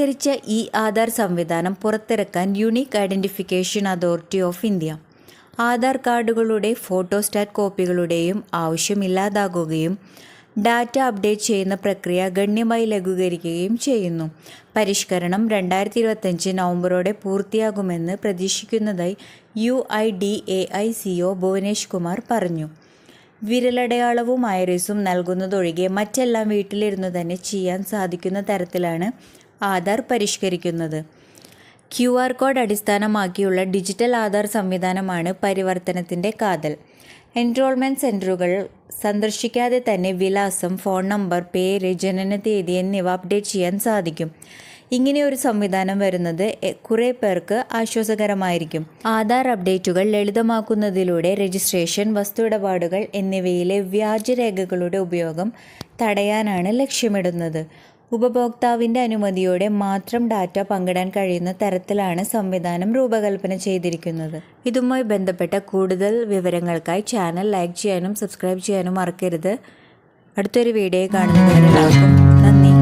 പരിഷ്കരിച്ച ഇ ആധാർ സംവിധാനം പുറത്തിറക്കാൻ unique identification authority of India Aadhaar കാർഡുകളുടെ photostat കോപ്പികളുടെയും ആവശ്യമില്ലാതാകുകയും ഡാറ്റ അപ്ഡേറ്റ് ചെയ്യുന്ന പ്രക്രിയ ഗണ്യമായി ലഘൂകരിക്കുകയും ചെയ്യുന്നു. പരിഷ്കരണം രണ്ടായിരത്തി ഇരുപത്തഞ്ച് നവംബറോടെ പൂർത്തിയാകുമെന്ന് പ്രതീക്ഷിക്കുന്നതായി U I D A I C O Bhuvanesh Kumar പറഞ്ഞു. വിരലടയാളവും ഐറിസും നൽകുന്നതൊഴികെ മറ്റെല്ലാം വീട്ടിലിരുന്നു തന്നെ ചെയ്യാൻ സാധിക്കുന്ന തരത്തിലാണ് ആധാർ പരിഷ്കരിക്കുന്നത്. ക്യു ആർ കോഡ് അടിസ്ഥാനമാക്കിയുള്ള ഡിജിറ്റൽ ആധാർ സംവിധാനമാണ് പരിവർത്തനത്തിന്റെ കാതൽ. എൻറോൾമെന്റ് സെന്ററുകൾ സന്ദർശിക്കാതെ തന്നെ വിലാസം ഫോൺ നമ്പർ പേര് ജനന തീയതി എന്നിവ അപ്ഡേറ്റ് ചെയ്യാൻ സാധിക്കും. ഇങ്ങനെ ഒരു സംവിധാനം വരുന്നത് കുറെ പേർക്ക് ആശ്വാസകരമായിരിക്കും. ആധാർ അപ്ഡേറ്റുകൾ ലളിതമാക്കുന്നതിലൂടെ രജിസ്ട്രേഷൻ വസ്തു ഇടപാടുകൾ എന്നിവയിലെ വ്യാജരേഖകളുടെ ഉപയോഗം തടയാനാണ് ലക്ഷ്യമിടുന്നത്. ഉപഭോക്താവിന്റെ അനുമതിയോടെ മാത്രം ഡാറ്റ പങ്കിടാൻ കഴിയുന്ന തരത്തിലാണ് സംവിധാനം രൂപകൽപ്പന ചെയ്തിരിക്കുന്നത്. ഇതുമായി ബന്ധപ്പെട്ട കൂടുതൽ വിവരങ്ങൾക്കായി ചാനൽ ലൈക്ക് ചെയ്യാനും സബ്സ്ക്രൈബ് ചെയ്യാനും മറക്കരുത്. അടുത്തൊരു വീഡിയോ കാണുന്നതിന് നന്ദി.